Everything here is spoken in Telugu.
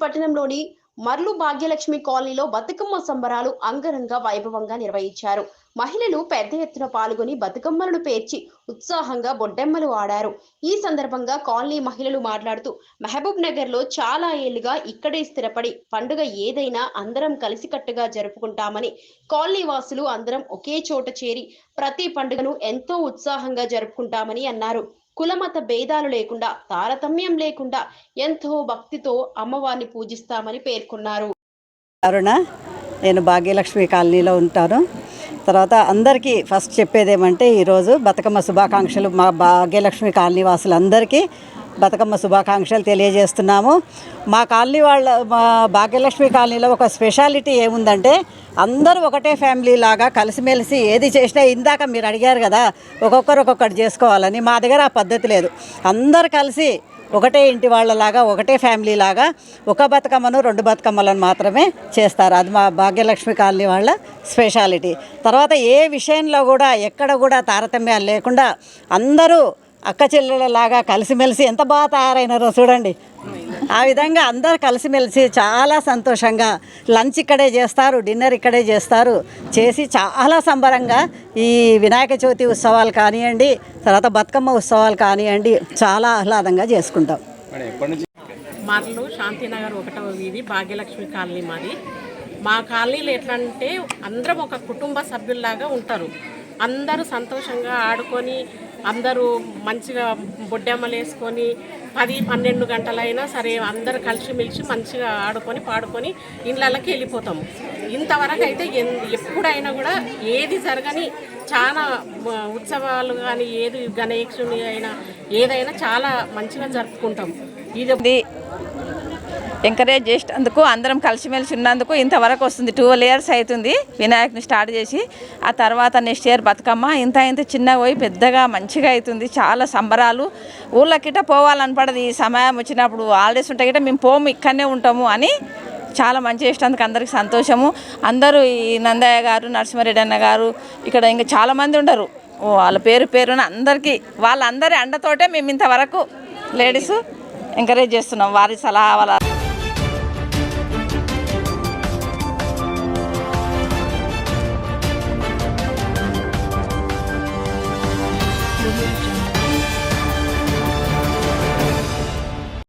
పట్టణంలోని మర్లు భాగ్యలక్ష్మి కాలనీలో బతుకమ్మ సంబరాలు అంగరంగ వైభవంగా నిర్వహించారు. మహిళలు పెద్ద ఎత్తున పాల్గొని బతుకమ్మలను పేర్చి ఉత్సాహంగా బొడ్డెమ్మలు ఆడారు. ఈ సందర్భంగా కాలనీ మహిళలు మాట్లాడుతూ మహబూబ్ నగర్లో చాలా ఏళ్ళుగా ఇక్కడే స్థిరపడి పండుగ ఏదైనా అందరం కలిసికట్టుగా జరుపుకుంటామని కాలనీ వాసులు అందరం ఒకే చోట చేరి ప్రతి పండుగను ఎంతో ఉత్సాహంగా జరుపుకుంటామని అన్నారు. కులమత భేదాలు లేకుండా తారతమ్యం లేకుండా ఎంతో భక్తితో అమ్మవారిని పూజిస్తామని పేర్కొన్నారు. అరుణ నేను భాగ్యలక్ష్మి కాలనీలో ఉంటాను. తర్వాత అందరికీ ఫస్ట్ చెప్పేది ఏమంటే ఈరోజు బతుకమ్మ శుభాకాంక్షలు మా భాగ్యలక్ష్మి కాలనీ వాసులందరికీ బతుకమ్మ శుభాకాంక్షలు తెలియజేస్తున్నాము. మా కాలనీ వాళ్ళ మా భాగ్యలక్ష్మి కాలనీలో ఒక స్పెషాలిటీ ఏముందంటే అందరూ ఒకటే ఫ్యామిలీ లాగా కలిసిమెలిసి ఏది చేసినా ఇందాక మీరు అడిగారు కదా ఒక్కొక్కరు ఒక్కొక్కటి చేసుకోవాలని. మా దగ్గర ఆ పద్ధతి లేదు. అందరు కలిసి ఒకటే ఇంటి వాళ్ళలాగా ఒకటే ఫ్యామిలీ లాగా ఒక బతుకమ్మను రెండు బతుకమ్మలను మాత్రమే చేస్తారు. అది మా భాగ్యలక్ష్మి కాలనీ వాళ్ళ స్పెషాలిటీ. తర్వాత ఏ విషయంలో కూడా ఎక్కడ కూడా తారతమ్యాలు లేకుండా అందరూ అక్క చెల్లెళ్ళలాగా కలిసిమెలిసి ఎంత బాగా తయారైనారో చూడండి. ఆ విధంగా అందరు కలిసిమెలిసి చాలా సంతోషంగా లంచ్ ఇక్కడే చేస్తారు డిన్నర్ ఇక్కడే చేస్తారు. చేసి చాలా సంబరంగా ఈ వినాయక చవితి ఉత్సవాలు కానివ్వండి తర్వాత బతుకమ్మ ఉత్సవాలు కానివ్వండి చాలా ఆహ్లాదంగా చేసుకుంటాం. మేడం ఎప్పటి నుంచి? మరలు శాంతినగర్ ఒకటవ వీధి భాగ్యలక్ష్మి కాలనీ మాది. మా కాలనీలో ఎట్లా అంటే అందరం ఒక కుటుంబ సభ్యుల్లాగా ఉంటారు. అందరూ సంతోషంగా ఆడుకొని అందరూ మంచిగా బొడ్డెమ్మలు వేసుకొని పది పన్నెండు గంటలైనా సరే అందరు కలిసిమెలిసి మంచిగా ఆడుకొని పాడుకొని ఇళ్ళకి వెళ్ళిపోతాము ఇంతవరకు అయితే ఎన్- ఎప్పుడైనా కూడా ఏది జరగని చాలా ఉత్సవాలు కానీ ఏది గణేశుని అయినా ఏదైనా చాలా మంచిగా జరుపుకుంటాం. ఇది ఇది ఎంకరేజ్ చేసినందుకు అందరం కలిసిమెలిసి ఉన్నందుకు ఇంతవరకు వస్తుంది. ట్వెల్వ్ ఇయర్స్ అవుతుంది. వినాయకుని స్టార్ట్ చేసి ఆ తర్వాత నెక్స్ట్ ఇయర్ బతుకమ్మ. ఇంత ఇంత చిన్నగా పోయి పెద్దగా మంచిగా అవుతుంది. చాలా సంబరాలు. ఊళ్ళకిట పోవాలనపడదు ఈ సమయం వచ్చినప్పుడు హాలిడేస్ ఉంటాయి గిట్ట మేము పోము ఇక్కడనే ఉంటాము అని చాలా మంచి చేసినందుకు అందరికి సంతోషము. అందరూ ఈ నందయ్య గారు నరసింహారెడ్డి అన్న గారు ఇక్కడ ఇంకా చాలామంది ఉండరు. వాళ్ళ పేరు పేరున అందరికీ వాళ్ళందరి అండతోటే మేము ఇంతవరకు లేడీస్ ఎంకరేజ్ చేస్తున్నాం. వారి సలహా వాళ్ళ